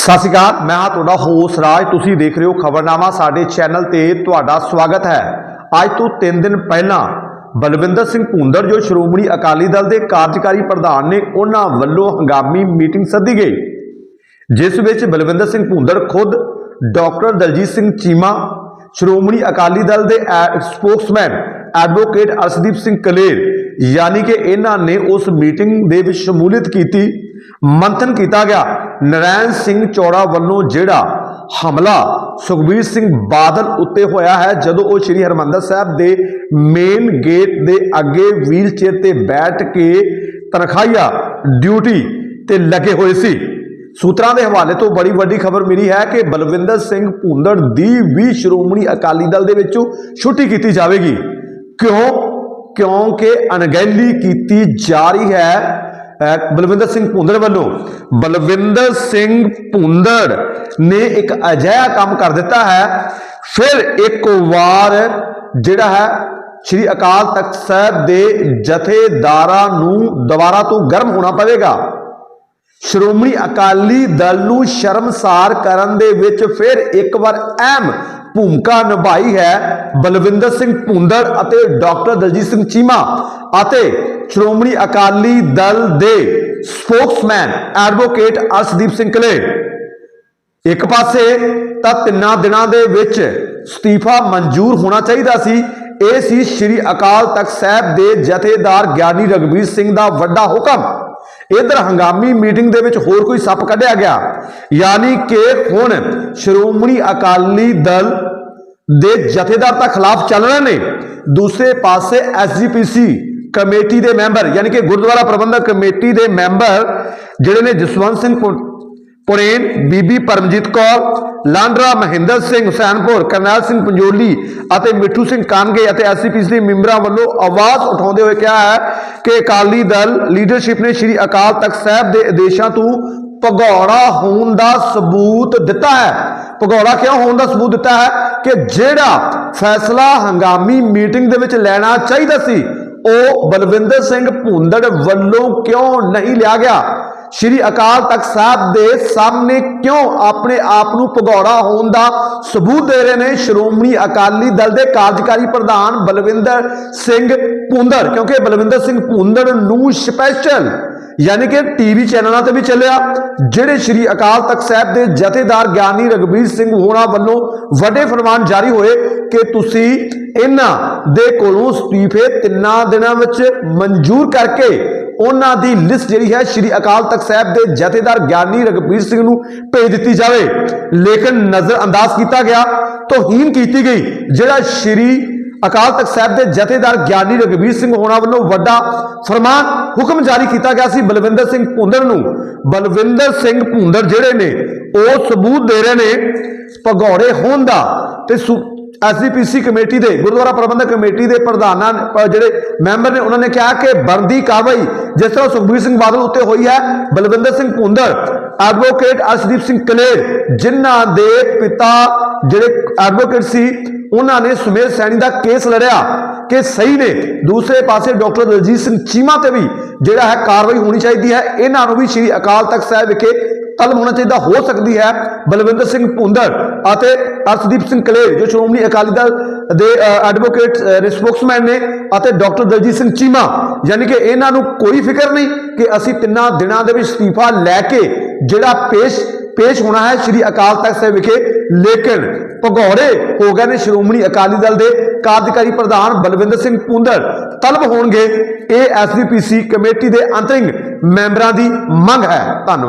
ਸਤਿ ਸ਼੍ਰੀ ਅਕਾਲ, ਮੈਂ ਹਾਂ ਤੁਹਾਡਾ ਹੋਸ ਰਾਜ। ਤੁਸੀਂ ਦੇਖ ਰਹੇ ਹੋ ਖਬਰਨਾਮਾ, ਸਾਡੇ ਚੈਨਲ ਤੇ ਤੁਹਾਡਾ ਸਵਾਗਤ ਹੈ। ਅੱਜ ਤੋਂ 3 ਦਿਨ ਪਹਿਲਾਂ ਬਲਵਿੰਦਰ ਸਿੰਘ ਭੁੰਦੜ, ਜੋ ਸ਼੍ਰੋਮਣੀ ਅਕਾਲੀ ਦਲ ਦੇ ਕਾਰਜਕਾਰੀ ਪ੍ਰਧਾਨ ਨੇ, ਉਹਨਾਂ ਵੱਲੋਂ ਹੰਗਾਮੀ ਮੀਟਿੰਗ ਸੱਦੀ ਗਈ। ਜਿਸ ਵਿੱਚ ਬਲਵਿੰਦਰ ਸਿੰਘ ਭੁੰਦੜ ਖੁਦ ਡਾਕਟਰ ਦਲਜੀਤ ਸਿੰਘ ਚੀਮਾ, ਸ਼੍ਰੋਮਣੀ ਅਕਾਲੀ ਦਲ ਦੇ ਐ- ਸਪੋਕਸਮੈਨ ਐਡਵੋਕੇਟ ਅਰਸ਼ਦੀਪ ਸਿੰਘ ਕਲੇਰ, ਯਾਨੀ ਕਿ ਇਹਨਾਂ ਨੇ ਉਸ ਮੀਟਿੰਗ ਦੇ ਵਿੱਚ ਸ਼ਮੂਲੀਅਤ ਕੀਤੀ, ਮੰਥਨ ਕੀਤਾ ਗਿਆ। ਨਰੈਣ ਸਿੰਘ ਚੌੜਾ ਵੱਲੋਂ ਜਿਹੜਾ ਹਮਲਾ ਸੁਖਬੀਰ ਸਿੰਘ ਬਾਦਲ ਉੱਤੇ ਹੋਇਆ ਹੈ, ਜਦੋਂ ਉਹ ਸ੍ਰੀ ਹਰਮੰਦਰ ਸਾਹਿਬ ਦੇ ਮੇਨ ਗੇਟ ਦੇ ਅੱਗੇ ਵੀਲਚੇਅਰ ਤੇ ਬੈਠ ਕੇ ਤਨਖਾਹੀਆ ਡਿਊਟੀ ਤੇ ਲੱਗੇ ਹੋਏ ਸੀ। ਸੂਤਰਾਂ ਦੇ ਹਵਾਲੇ ਤੋਂ ਬੜੀ ਵੱਡੀ ਖਬਰ ਮਿਲੀ ਹੈ ਕਿ ਬਲਵਿੰਦਰ ਸਿੰਘ ਭੁੰਦੜ ਦੀ ਵੀ ਸ਼੍ਰੋਮਣੀ ਅਕਾਲੀ ਦਲ ਦੇ ਵਿੱਚੋਂ ਛੁੱਟੀ ਕੀਤੀ ਜਾਵੇਗੀ। ਕਿਉਂ? ਕਿਉਂਕਿ ਅਣਗਹਿਲੀ ਕੀਤੀ ਜਾ ਰਹੀ ਹੈ। ਬਲਵਿੰਦਰ ਸਿੰਘ ਭੁੰਦੜ ਵੱਲੋਂ। ਬਲਵਿੰਦਰ ਸਿੰਘ ਭੁੰਦੜ ਨੇ ਇੱਕ ਅਜਿਹਾ ਕੰਮ ਕਰ ਦਿੱਤਾ ਹੈ। ਫਿਰ ਇੱਕ ਵਾਰ ਜਿਹੜਾ ਹੈ, ਸ਼੍ਰੀ ਅਕਾਲ ਤਖਤ ਸਾਹਿਬ ਦੇ ਜਥੇਦਾਰਾਂ ਨੂੰ ਦੁਬਾਰਾ ਤੋਂ ਗਰਮ ਹੋਣਾ ਪਵੇਗਾ। ਸ਼੍ਰੋਮਣੀ ਅਕਾਲੀ ਦਲ ਨੂੰ ਸ਼ਰਮਸਾਰ ਕਰਨ ਦੇ ਵਿੱਚ ਫਿਰ ਇੱਕ ਵਾਰ ਅਹਿਮ ਭੂਮਿਕਾ ਨਿਭਾਈ ਹੈ ਬਲਵਿੰਦਰ ਸਿੰਘ ਭੁੰਦੜ ਅਤੇ ਡਾਕਟਰ ਦਲਜੀਤ ਸਿੰਘ ਚੀਮਾ ਅਤੇ ਸ਼੍ਰੋਮਣੀ ਅਕਾਲੀ ਦਲ ਦੇ ਸਪੋਕਸਮੈਨ ਐਡਵੋਕੇਟ ਅਰਸ਼ਦੀਪ ਸਿੰਘ ਕਲੇ। ਇੱਕ ਪਾਸੇ ਤਾਂ ਤਿੰਨਾਂ ਦਿਨਾਂ ਦੇ ਵਿੱਚ ਅਸਤੀਫਾ ਮਨਜ਼ੂਰ ਹੋਣਾ ਚਾਹੀਦਾ ਸੀ। ਇਹ ਸੀ ਸ੍ਰੀ ਅਕਾਲ ਤਖਤ ਸਾਹਿਬ ਦੇ ਜਥੇਦਾਰ ਗਿਆਨੀ ਰਗਵੀਰ ਸਿੰਘ ਦਾ ਵੱਡਾ ਹੁਕਮ। ਇਧਰ ਹੰਗਾਮੀ ਮੀਟਿੰਗ ਦੇ ਵਿੱਚ ਹੋਰ ਕੋਈ ਸੱਪ ਕੱਢਿਆ ਗਿਆ। ਯਾਨੀ ਕਿ ਹੁਣ ਸ਼੍ਰੋਮਣੀ ਅਕਾਲੀ ਦਲ ਦੇ ਜਥੇਦਾਰ ਤਾਂ ਖਿਲਾਫ ਚੱਲ ਰਹੇ ਨੇ। ਦੂਸਰੇ ਪਾਸੇ ਐਸਜੀਪੀਸੀ ਕਮੇਟੀ ਦੇ ਮੈਂਬਰ, ਯਾਨੀ ਕਿ ਗੁਰਦੁਆਰਾ ਪ੍ਰਬੰਧਕ ਕਮੇਟੀ ਦੇ ਮੈਂਬਰ ਜਿਹੜੇ ਨੇ ਜਸਵੰਤ ਸਿੰਘ ਪੁ- ਪੁਰੇਨ, ਬੀਬੀ ਪਰਮਜੀਤ ਕੌਰ ਲਾਂਡਰਾ ਮਹਿੰਦਰ ਸਿੰਘ ਹੁਸੈਨਪੁਰ ਕਰਨੈਲ ਸਿੰਘ ਪੰਜੋਲੀ ਅਤੇ ਮਿੱਠੂ ਸਿੰਘ ਕਾਨਗੇ ਅਤੇ ਐਸਸੀਪੀਸੀ ਦੇ ਮੈਂਬਰਾਂ ਵੱਲੋਂ ਆਵਾਜ਼ ਉਠਾਉਂਦੇ ਹੋਏ ਕਿਹਾ ਹੈ ਕਿ ਅਕਾਲੀ ਦਲ ਲੀਡਰਸ਼ਿਪ ਨੇ ਸ੍ਰੀ ਅਕਾਲ ਤਖਤ ਸਾਹਿਬ ਦੇ ਆਦੇਸ਼ਾਂ ਤੋਂ ਭਗੌੜਾ ਹੋਣ ਦਾ ਸਬੂਤ ਦਿੱਤਾ ਹੈ। ਭਗੌੜਾ ਕਿਉਂ ਹੋਣ ਦਾ ਸਬੂਤ ਦਿੱਤਾ ਹੈ ਕਿ ਜਿਹੜਾ ਫੈਸਲਾ ਹੰਗਾਮੀ ਮੀਟਿੰਗ ਦੇ ਵਿੱਚ ਲੈਣਾ ਚਾਹੀਦਾ ਸੀ, ਉਹ ਬਲਵਿੰਦਰ ਸਿੰਘ ਭੁੰਦੜ ਵੱਲੋਂ ਕਿਉਂ ਨਹੀਂ ਲਿਆ ਗਿਆ? ਸ਼੍ਰੀ ਅਕਾਲ ਤਖਤ ਸਾਹਿਬ ਦੇ ਸਾਹਮਣੇ ਕਿਉਂ ਆਪਣੇ ਆਪ ਨੂੰ ਭਗੌੜਾ ਹੋਣ ਦਾ ਸਬੂਤ ਦੇ ਰਹੇ ਨੇ? ਸ਼੍ਰੋਮਣੀ ਅਕਾਲੀ ਦਲ ਦੇ ਕਾਰਜਕਾਰੀ ਪ੍ਰਧਾਨ ਬਲਵਿੰਦਰ ਸਿੰਘ ਭੁੰਦੜ। ਕਿਉਂਕਿ ਬਲਵਿੰਦਰ ਸਿੰਘ ਭੁੰਦੜ ਨੂੰ ਸਪੈਸ਼ਲ ਯਾਨੀ ਕਿ ਟੀਵੀ ਚੈਨਲਾਂ ਤੇ ਵੀ ਚੱਲਿਆ। ਜਿਹੜੇ ਸ਼੍ਰੀ ਅਕਾਲ ਤਖਤ ਸਾਹਿਬ ਦੇ ਜਥੇਦਾਰ ਗਿਆਨੀ ਰਗਵੀਰ ਸਿੰਘ ਹੋਣਾ ਵੱਲੋਂ ਵੱਡੇ ਫਰਮਾਨ ਜਾਰੀ ਹੋਏ ਕਿ ਤੁਸੀਂ ਇਹਨਾਂ ਦੇ ਕੋਲੋਂ ਅਸਤੀਫੇ ਤਿੰਨਾਂ ਦਿਨਾਂ ਵਿੱਚ ਮਨਜ਼ੂਰ ਕਰਕੇ ਉਹਨਾਂ ਦੀ ਲਿਸਟ ਜਿਹੜੀ ਹੈ ਸ਼੍ਰੀ ਅਕਾਲ ਤਖਤ ਸਾਹਿਬ ਦੇ ਜਥੇਦਾਰ ਗਿਆਨੀ ਰਗਵੀਰ ਸਿੰਘ ਨੂੰ ਭੇਜ ਦਿੱਤੀ ਜਾਵੇ। ਲੇਕਿਨ ਨਜ਼ਰ ਅੰਦਾਜ਼ ਕੀਤਾ ਗਿਆ, ਤੋਹੀਨ ਕੀਤੀ ਗਈ, ਜਿਹੜਾ ਸ਼੍ਰੀ ਅਕਾਲ ਤਖਤ ਸਾਹਿਬ ਦੇ ਜਥੇਦਾਰ ਗਿਆਨੀ ਰਗਵੀਰ ਸਿੰਘ ਹੋਣਾ ਵੱਲੋਂ ਵੱਡਾ ਫਰਮਾਨ ਹੁਕਮ ਜਾਰੀ ਕੀਤਾ ਗਿਆ ਸੀ ਬਲਵਿੰਦਰ ਸਿੰਘ ਭੁੰਦੜ ਨੂੰ। ਬਲਵਿੰਦਰ ਸਿੰਘ ਭੁੰਦੜ ਜਿਹੜੇ ਨੇ, ਉਹ ਸਬੂਤ ਦੇ ਰਹੇ ਨੇ, ਭਗੌੜੇ ਹੋਣ ਦਾ ਤੇ ਐਸਜੀਪੀਸੀ ਕਮੇਟੀ ਦੇ, ਗੁਰਦੁਆਰਾ ਪ੍ਰਬੰਧਕ ਕਮੇਟੀ ਦੇ ਪ੍ਰਧਾਨਾਂ ਜਿਹੜੇ ਮੈਂਬਰ ਨੇ, ਉਹਨਾਂ ਨੇ ਕਿਹਾ ਕਿ ਬਣਦੀ ਕਾਰਵਾਈ ਜਿਸ ਤਰ੍ਹਾਂ ਸੁਖਬੀਰ ਸਿੰਘ ਬਾਦਲ ਉੱਤੇ ਹੋਈ ਹੈ, ਬਲਵਿੰਦਰ ਸਿੰਘ ਭੁੰਦੜ ਐਡਵੋਕੇਟ ਅਰਸ਼ਦੀਪ ਸਿੰਘ ਕਲੇਰ, ਜਿਨ੍ਹਾਂ ਦੇ ਪਿਤਾ ਜਿਹੜੇ ਐਡਵੋਕੇਟ ਸੀ, ਉਹਨਾਂ ਨੇ ਸੁਮੇਰ ਸੈਣੀ ਦਾ ਕੇਸ ਲੜਿਆ, ਕਿ ਸਹੀ ਨੇ। ਦੂਸਰੇ ਪਾਸੇ ਡਾਕਟਰ ਦਲਜੀਤ ਸਿੰਘ ਚੀਮਾ ਤੇ ਵੀ ਜਿਹੜਾ ਹੈ ਕਾਰਵਾਈ ਹੋਣੀ ਚਾਹੀਦੀ ਹੈ। ਇਹਨਾਂ ਨੂੰ ਵੀ ਸ੍ਰੀ ਅਕਾਲ ਤਖਤ ਸਾਹਿਬ ਵਿਖੇ ਤਲਬ ਹੋਣਾ ਚਾਹੀਦਾ, ਹੋ ਸਕਦੀ ਹੈ। ਬਲਵਿੰਦਰ ਸਿੰਘ ਭੁੰਦੜ ਅਤੇ ਅਰਸ਼ਦੀਪ ਸਿੰਘ ਕਲੇਰ, ਜੋ ਸ਼੍ਰੋਮਣੀ ਅਕਾਲੀ ਦਲ ਦੇ ਐਡਵੋਕੇਟ ਸਪੋਕਸਮੈਨ ਨੇ ਅਤੇ ਡਾਕਟਰ ਦਲਜੀਤ ਸਿੰਘ ਚੀਮਾ, ਯਾਨੀ ਕਿ ਇਹਨਾਂ ਨੂੰ ਕੋਈ ਫਿਕਰ ਨਹੀਂ ਕਿ ਅਸੀਂ ਤਿੰਨਾਂ ਦਿਨਾਂ ਦੇ ਵਿੱਚ ਅਸਤੀਫਾ ਲੈ ਕੇ ਜਿਹੜਾ ਪੇਸ਼ ਪੇਸ਼ ਹੋਣਾ ਹੈ ਸ੍ਰੀ ਅਕਾਲ ਤਖਤ ਸਾਹਿਬ ਵਿਖੇ, ਲੇਕਿਨ ਭਗੌੜੇ ਹੋ ਗਏ ਨੇ ਸ਼੍ਰੋਮਣੀ ਅਕਾਲੀ ਦਲ ਦੇ ਕਾਰਜਕਾਰੀ ਪ੍ਰਧਾਨ ਬਲਵਿੰਦਰ ਸਿੰਘ ਭੁੰਦੜ। ਤਲਬ ਹੋਣਗੇ ਇਹ ਐਸਜੀਪੀਸੀ ਕਮੇਟੀ ਦੇ ਅੰਤਰਿੰਗ ਮੈਂਬਰਾਂ ਦੀ ਮੰਗ ਹੈ। ਧੰਨਵਾਦ।